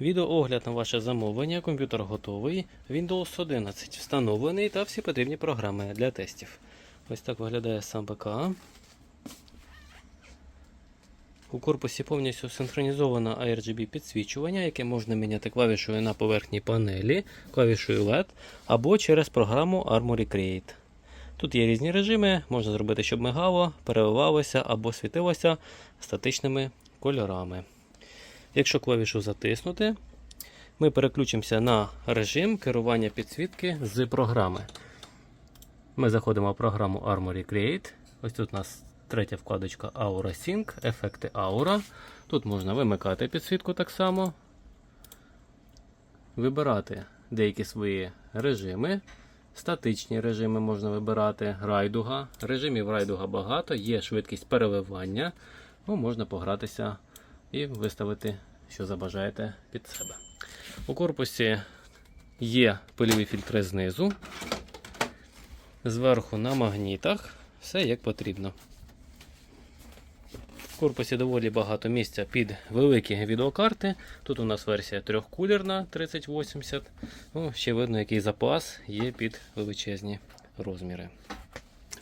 Відеоогляд на ваше замовлення. Комп'ютер готовий. Windows 11 встановлений та всі потрібні програми для тестів. Ось так виглядає сам ПК. У корпусі повністю синхронізовано RGB підсвічування, яке можна міняти клавішою на поверхній панелі, клавішою LED або через програму Armory Create. Тут є різні режими, можна зробити, щоб мигало, переливалося або світилося статичними кольорами. Якщо клавішу затиснути, ми переключимося на режим керування підсвітки з програми. Ми заходимо в програму Armory Create. Ось тут у нас третя вкладочка Aura Sync, ефекти Aura. Тут можна вимикати підсвітку так само, вибирати деякі свої режими. Статичні режими можна вибирати, райдуга. Режимів райдуга багато, є швидкість переливання. Ну, можна погратися і виставити, що забажаєте під себе. У корпусі є пильові фільтри знизу, зверху на магнітах, все як потрібно. В корпусі доволі багато місця під великі відеокарти. Тут у нас версія трьохкулерна 3080. Ну, ще видно, який запас є під величезні розміри.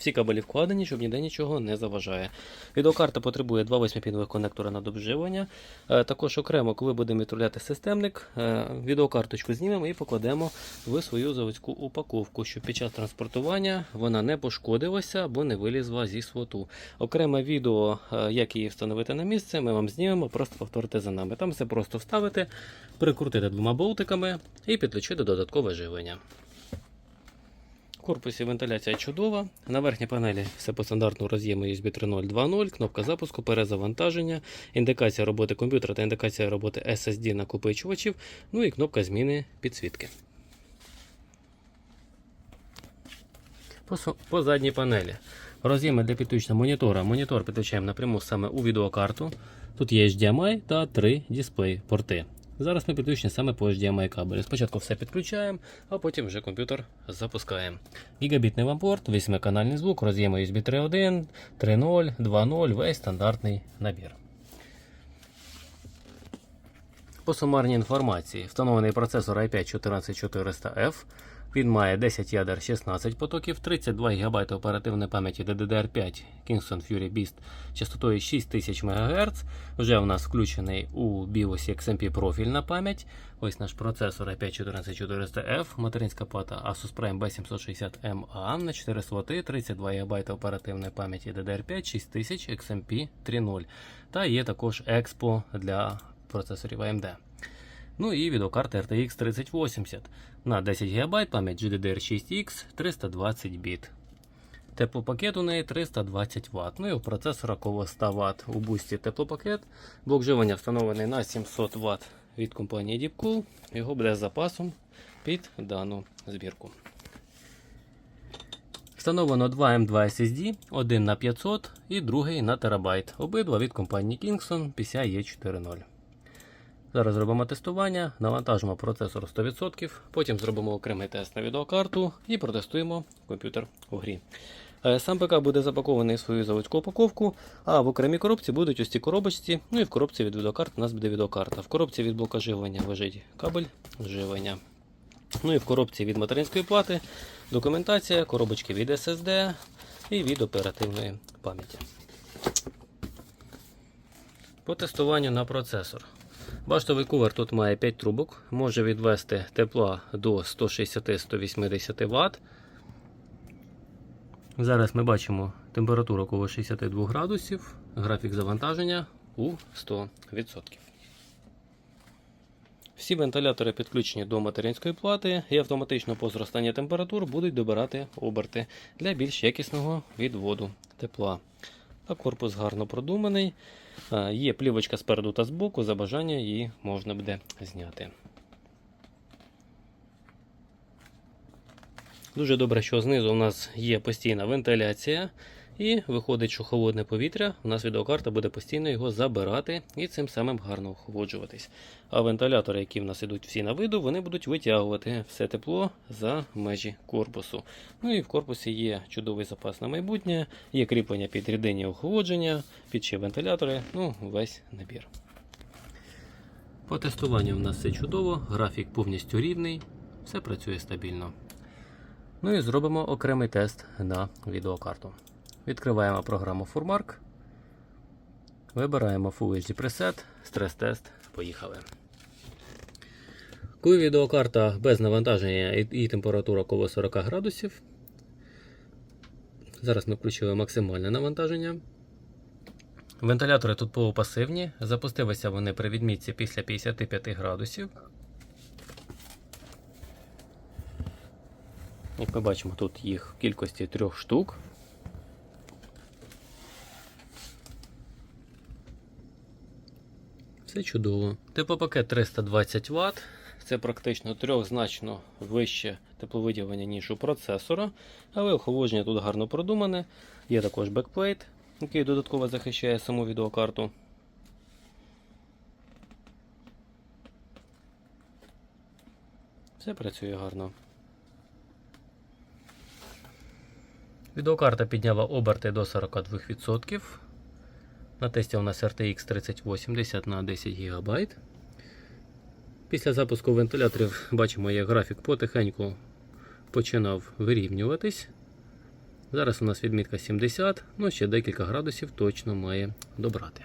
Всі кабелі вкладені, щоб ніде нічого не заважає. Відеокарта потребує два 8-пінових конектора на довживання. Е, Також окремо, коли будемо відправляти системник, е, відеокарточку знімемо і покладемо в свою заводську упаковку, щоб під час транспортування вона не пошкодилася або не вилізла зі своту. Окреме відео, е, як її встановити на місце, ми вам знімемо, просто повторите за нами. Там все просто вставити, прикрутити двома болтиками і підключити додаткове живлення. В корпусі вентиляція чудова. На верхній панелі все по стандартному роз'єму USB 3.0 2.0, кнопка запуску, перезавантаження, індикація роботи комп'ютера та індикація роботи SSD накопичувачів, ну і кнопка зміни підсвітки. По задній панелі. Роз'єми для підключення монітора. Монітор підключаємо напряму саме у відеокарту. Тут є HDMI та три дисплей порти. Зараз ми підключені саме по HDMI кабелю. Спочатку все підключаємо, а потім вже комп'ютер запускаємо. Гігабітний вам порт, 8-канальний звук, роз'єми USB 3.1, 3.0, 2.0, весь стандартний набір. По сумарній інформації, встановлений процесор i5 14400F. Він має 10 ядер 16 потоків, 32 ГБ оперативної пам'яті DDR5 Kingston Fury Beast частотою 6000 МГц. Вже у нас включений у BIOS XMP профільна пам'ять. Ось наш процесор i5 14400F, материнська плата Asus Prime B760MA на 4 слоти, 32 ГБ оперативної пам'яті DDR5 6000 XMP 3.0. Та є також Expo для процесорів AMD. Ну і відеокарта RTX 3080 на 10 ГБ пам'ять GDDR6X 320 біт. Теплопакет у неї 320 Вт. Ну і у процесора коло 100 Вт. У бусті теплопакет. Блок живлення встановлений на 700 Вт від компанії Deepcool. Його буде з запасом під дану збірку. Встановлено два M2 SSD, один на 500 і другий на терабайт. Обидва від компанії Kingston PCIe 4.0. Зараз зробимо тестування, навантажимо процесор 100%, потім зробимо окремий тест на відеокарту і протестуємо комп'ютер у грі. Е, Сам ПК буде запакований в свою заводську упаковку, а в окремій коробці будуть ось ці коробочці. Ну і в коробці від відеокарт у нас буде відеокарта. В коробці від блока живлення лежить кабель живлення. Ну і в коробці від материнської плати документація, коробочки від SSD і від оперативної пам'яті. По тестуванню на процесор. Баштовий кувер тут має 5 трубок, може відвести тепла до 160-180 Вт. Зараз ми бачимо температуру коло 62 градусів, графік завантаження у 100%. Всі вентилятори підключені до материнської плати і автоматично по зростанні температур будуть добирати оберти для більш якісного відводу тепла. А корпус гарно продуманий. Є плівочка спереду та збоку, за бажання її можна буде зняти. Дуже добре, що знизу у нас є постійна вентиляція, і виходить, що холодне повітря, у нас відеокарта буде постійно його забирати і цим самим гарно охолоджуватись. А вентилятори, які в нас ідуть всі на виду, вони будуть витягувати все тепло за межі корпусу. Ну і в корпусі є чудовий запас на майбутнє, є кріплення під рідинні охолодження, під ще вентилятори, ну весь набір. По тестуванню в нас все чудово, графік повністю рівний, все працює стабільно. Ну і зробимо окремий тест на відеокарту. Відкриваємо програму Furmark. Вибираємо Full HD Preset, стрес-тест. Поїхали. Коли відеокарта без навантаження і температура коло 40 градусів. Зараз ми включили максимальне навантаження. Вентилятори тут полупасивні. Запустилися вони при відмітці після 55 градусів. Як ми бачимо, тут їх в кількості трьох штук. Все чудово. Теплопакет 320 Вт. Це практично трьохзначно вище тепловиділення, ніж у процесора, але охолодження тут гарно продумане. Є також бекплейт, який додатково захищає саму відеокарту. Все працює гарно. Відеокарта підняла оберти до 42%. На тесті у нас RTX 3080 на 10 ГБ. Після запуску вентиляторів бачимо, як графік потихеньку починав вирівнюватись. Зараз у нас відмітка 70, ну ще декілька градусів точно має добрати.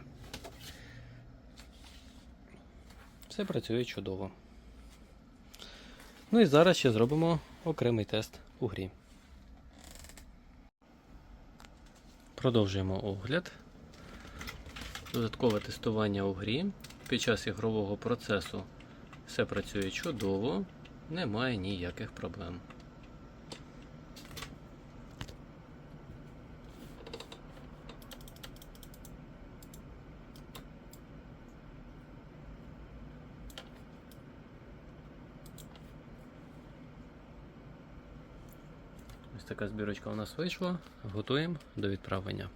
Все працює чудово. Ну і зараз ще зробимо окремий тест у грі. Продовжуємо огляд. Додаткове тестування у грі. Під час ігрового процесу все працює чудово, немає ніяких проблем. Ось така збірочка у нас вийшла. Готуємо до відправлення.